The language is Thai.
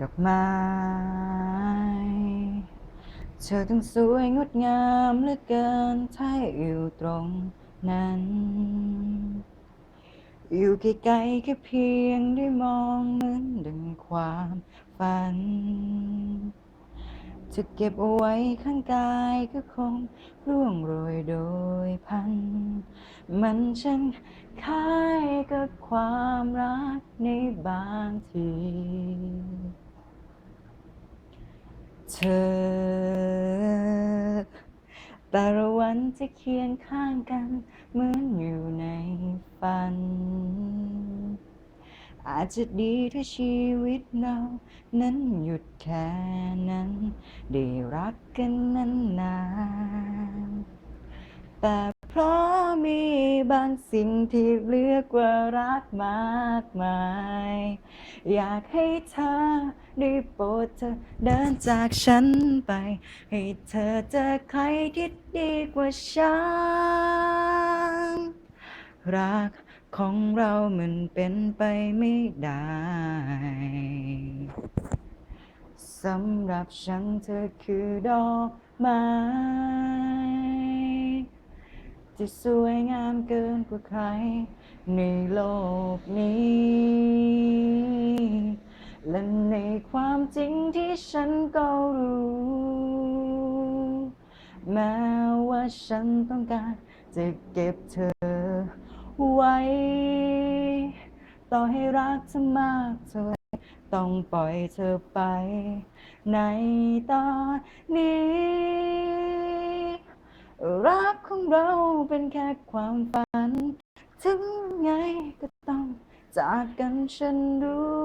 ดอกไม้ เธอทั้งสวยงดงามเหลือเกินถ้าอยู่ตรงนั้น อยู่ไกลๆแค่เพียงได้มองเหมือนดังความฝัน จะเก็บเอาไว้ข้างกายก็คงร่วงโรยโดยพัน มันช่างคล้ายกับความรักในบางที เธอ แต่ละวันจะเคียงข้างกัน เหมือนอยู่ในฝัน อาจจะดีถ้าชีวิตเรา นั้นหยุดแค่นั้น ได้รักกันนานๆแต่ เพราะมีบางสิ่งที่เลือกว่ารักมากมาย อยากให้เธอได้โปรดเธอเดินจากฉันไป ให้เธอเจอใครที่ดีกว่าฉัน รักของเรามันเป็นไปไม่ได้ สำหรับฉันเธอคือดอกไม้ ที่สวยงามเกินกว่าใคร ในโลกนี้ และในความจริงที่ฉันก็รู้ แม้ว่าฉันต้องการจะเก็บเธอไว้ ต่อให้รักเธอมากเท่าไรต้องปล่อยเธอไป ในตอนนี้ รักของเราเป็นแค่ความฝัน ถึงไงก็ต้องจากกันฉันรู้